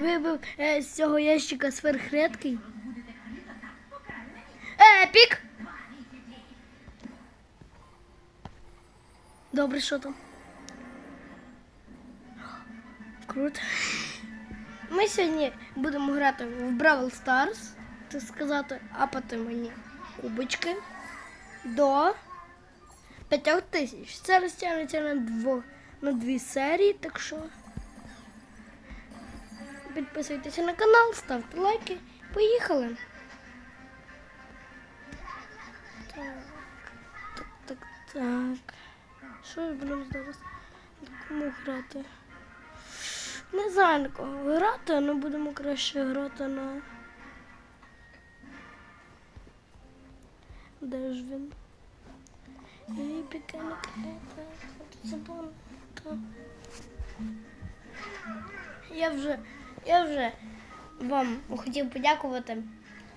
вибив е, з цього ящика сверхредкий. Епік! Добре, що там? Круто. Ми сьогодні будемо грати в Бравл Stars, так сказати, апати мені кубочки до 5 тисяч. Це розтягнеться на, дво, на дві серії, так що підписуйтеся на канал, ставте лайки. Поїхали. Так, так, так, так. Що ж будемо зараз? Кому грати? Не знаю на кого грати, але будемо краще грати на. Де ж він? І піканик. Забула. Я вже, я вже вам хотів подякувати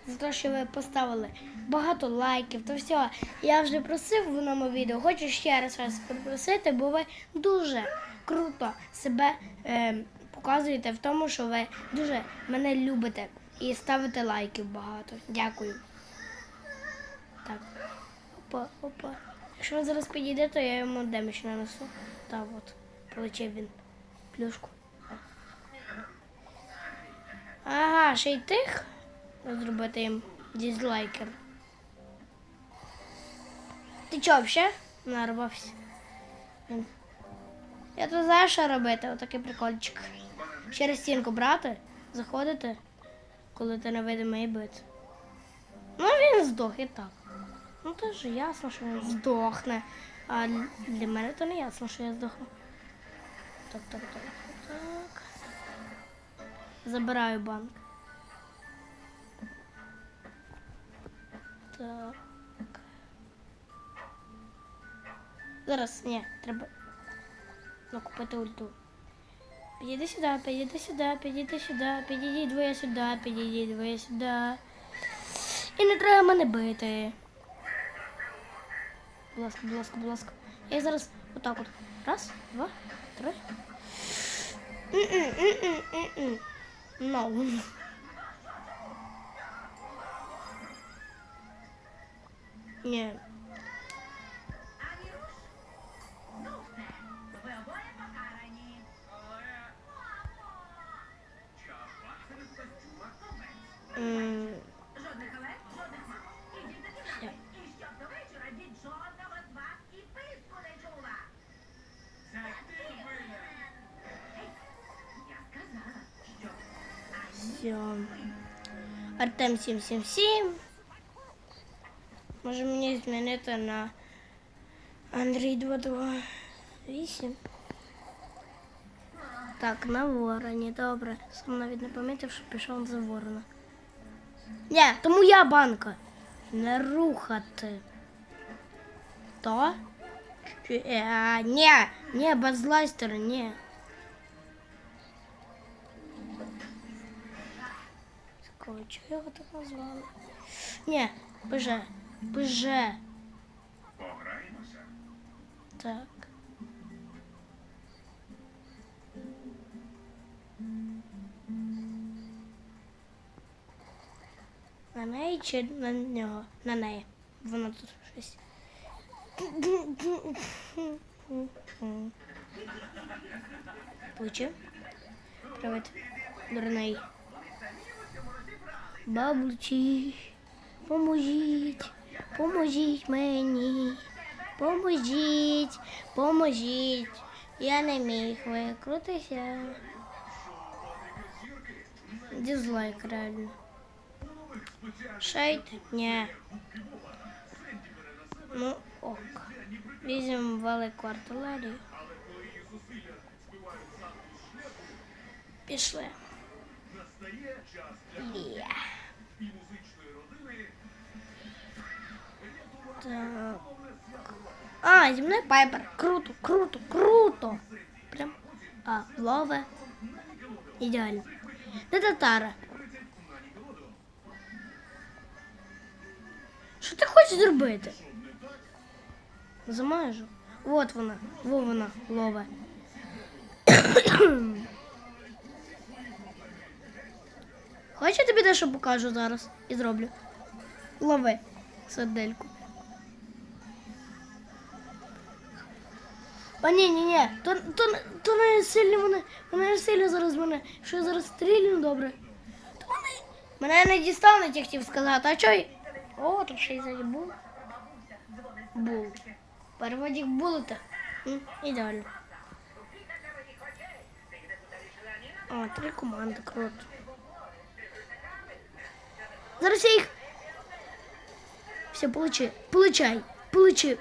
за те, що ви поставили багато лайків та всього. Я вже просив в одному відео, хочу ще раз вас попросити, бо ви дуже круто себе е, показуєте в тому, що ви дуже мене любите і ставите лайків багато. Дякую. Так. Опа, опа. Якщо він зараз підійде, то я йому демедж нанесу. Так от, получив він плюшку. Ага, ще й тих зробити їм дізлайкер. Ти чого взагалі нарвався? Я то знаю, що робити, отакий прикольчик. Через стінку брати, заходити, коли ти невидимий бит. Ну він здох і так. Ну то ж ясно, що він здохне. А для мене то не ясно, що я здохну. Так, так, так. Забираю банк. Так. Зараз, ні, треба ну, купити ульту. Підійди сюди, підійди сюди, підійди сюди, підійди двоє сюди, підійди двоє сюди. І не треба мене бити. Будь ласка, будь ласка, будь ласка. Я зараз отак от. Раз, два, три. М-м-м-м-м-м. No. Ні. Ви обоє Màu Yeah. Mm. Артем 777. Може мені змінити на Андрій 228. Так, на вороні, добре. Сам навіть не помітив, що пішов за ворона. Ні, тому я банка. Не рухати. То? Чи- е, Ні, ні, без лайстера, ні. Чого його так назвали? Ні, БЖ. БЖ. Пограємося. Так. На неї чи на нього? На неї. Воно тут щось. Получив? Привіт. Дурний. Баблучі, поможіть, поможіть мені, поможіть, поможіть. Я не міг викрутися. Дизлайк реально. Шейд? Ні. Ну ок. Візьмемо велику артилерію. Пішли. Є. Так. А, зі мною Пайпер. Круто, круто, круто. Прям. А, лове. Ідеально. Де татара? Що ти хочеш зробити? Замажу. От вона, во вона, лове. Хочеш я тобі дещо покажу зараз і зроблю? Лови сардельку. А ні, ні, ні, то, то, то не сильно мене, мене не сильно зараз мене. Що я зараз стрілю добре. То мене, мене не дістануть, я хотів сказати. А чого? й- О, тут ще й ззаді був. Був. Переводик булета. М, Ідеально. О, три команди, круто. Зараз я їх. Все, получи. Получай. Получи.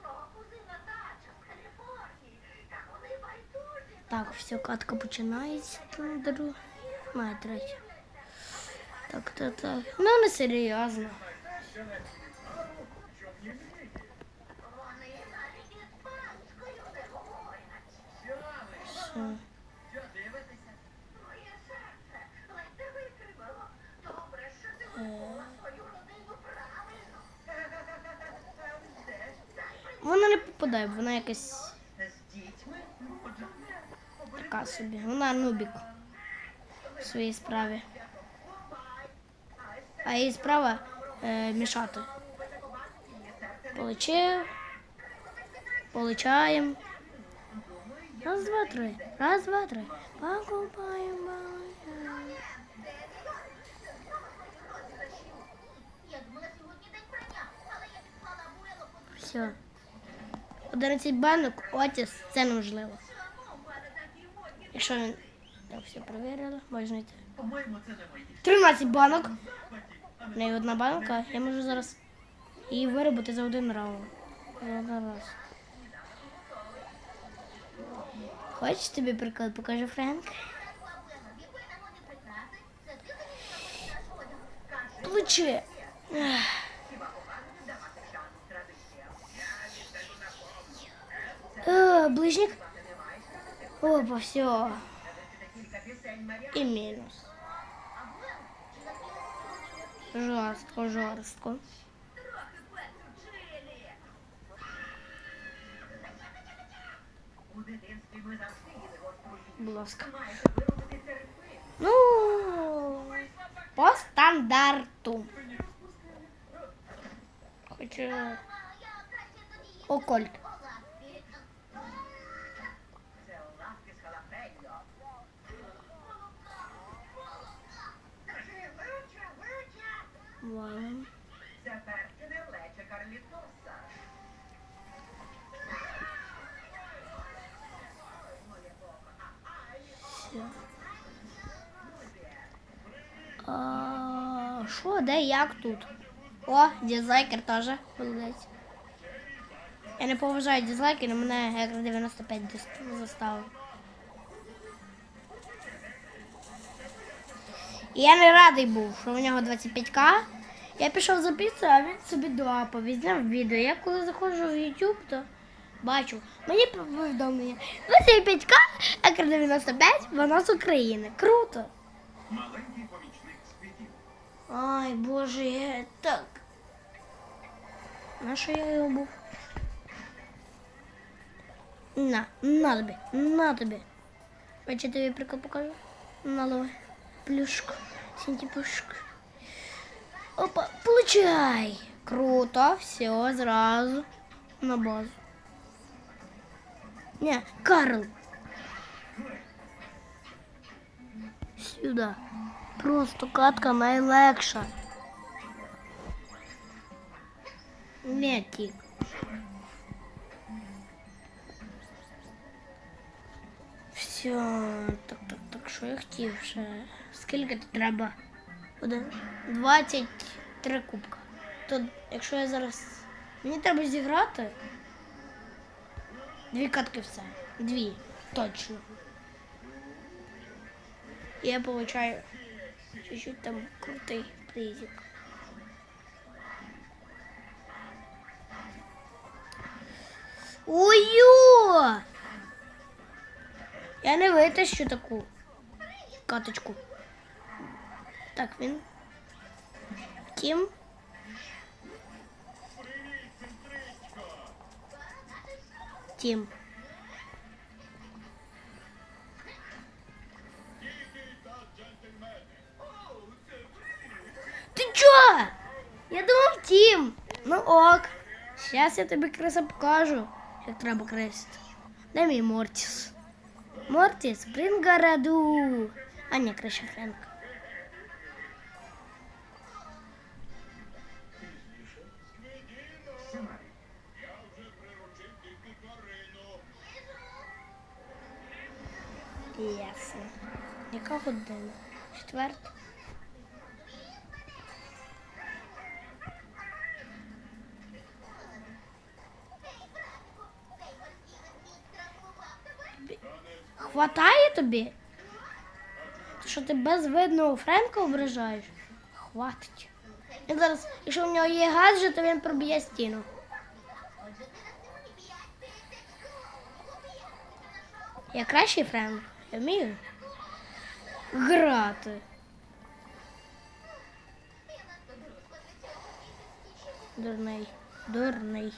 Свого кузина Дача з Каліфорнії. Та вони байдужі. Так, все, катка починається. Там друг. Має третя. Так, так, так. Ну, не серйозно. Вона не попадає, вона якась така собі. Вона нубік в своїй справі. А її справа е, мішати. Получив. Получаємо. Раз, два, три. Раз, два, три. Покупаємо по Все. 11 банок, Отіс, це неможливо. Якщо він. Так, все перевірили, можна йти. По-моєму, це не мої. 13 банок. В неї одна банка. Я можу зараз її виробити за один раунд. За один раз. Хочеш тобі приклад покажу, Френк? Получи. Ех. Е, Ближник. Опа, все. І мінус. Жорстко, жорстко. Будь. Ну, по стандарту. Хочу окольт. Це А, Що, де, як тут? О, дизлайкер теж молодець. Я не поважаю дизлайки, але мене як 95 заставив. І я не радий був, що у нього 25к. Я пішов за піцею, а він собі драпав, відзняв відео. Я коли заходжу в YouTube, то бачу, мені повідомлення 25к, екр 95, вона з України. Круто. Маленький помічник світів. Ай, боже, я так. На що я його був? На, на тобі, на тобі. Бачу, тобі приклад покажу. На лови. Плюшку. Сінті пушку. Опа, получай. Круто, все, зразу на базу. Не, Карл. Сюда. Просто катка найлегша. Метик. Все, так, так, так, що я хотів ще? Скільки тут треба? Один. 23 кубка. То якщо я зараз. Мені треба зіграти. Дві катки все. Дві. Точно. Я получаю чуть-чуть там крутий призик. Ой-ё! Я не витащу таку. каточку. Так, він. Кім. Тім. Ти чо? Я думав Тім. Ну ок. Зараз я тобі краса покажу, як треба кресити. Дай мій Мортіс. Мортіс, Прингораду. А ні, краще Френк. Ясно. Яка година? Четверта. Хватає тобі? Що ти безвидного Френка ображаєш? Хватить. Він зараз, якщо в нього є гаджет, то він проб'є стіну. Я кращий Френк. Я вмію грати. Дурний. Дурний.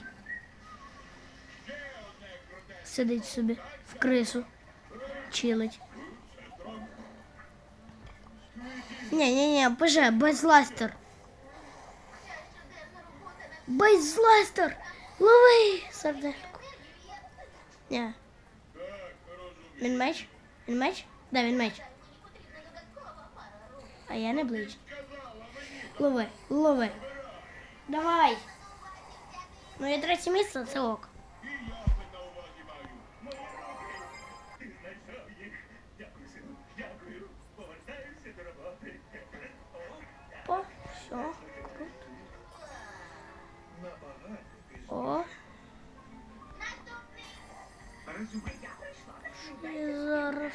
Сидить собі в крису. Чилить. Ні, ні, ні, боже, безластер. Безластер. Лови сердельку. Ні. Він меч? Він меч? Да, він меч. А я не ближче. Лови, лови. Давай. Ну я третє місце це ок. і зараз.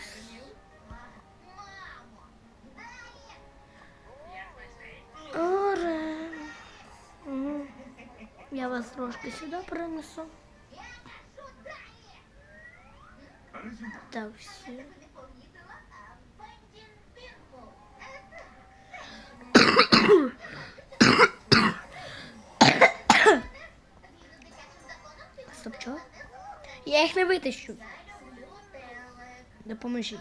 Оре. Угу. Я вас трошки сюди принесу. Резюме. Так, всі. Стоп, чого? Я їх не витащу. Допоможіть.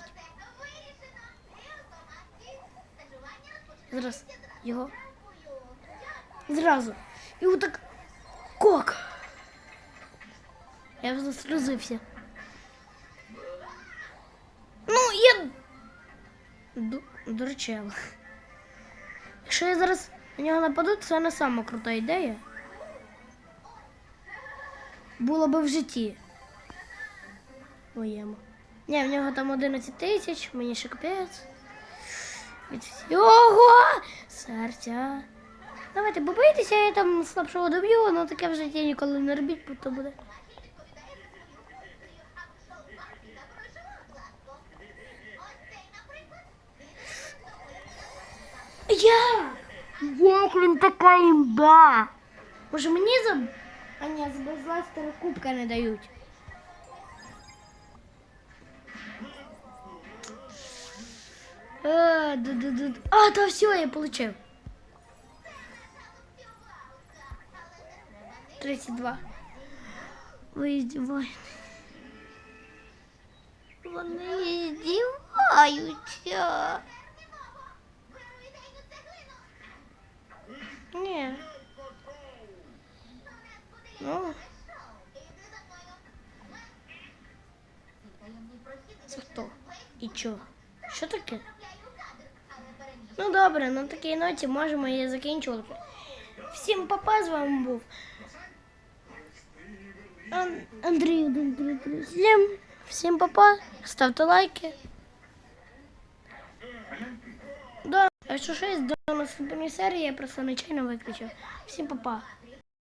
Зараз його. Зразу. Його так. Кок. Я вже засльозився. Ну, я. Ду-. Якщо я зараз на нього нападу, це не сама крута ідея. Було би в житті. Моєму. Ні, в нього там 11 тисяч, мені ще капець. Всього серця. Давайте побийтеся, я там слабшого доб'ю, але таке в житті ніколи не робіть, бо то буде. Я! Як він така імба? Може мені за... А ні, з безластера кубка не дають. А, ду -ду -ду. а, то все, я получив. 32. Ви здіваєтесь. Вони здіваються. Ні. Ну. Це хто? І чо? Що таке? Ну добре, на такій ноті можемо її закінчувати. Всім папа з вами був. Ан- Андрій 133. Всім папа. Ставте лайки. Да. Якщо щось до наступної серії, я просто нечайно виключив. Всім папа.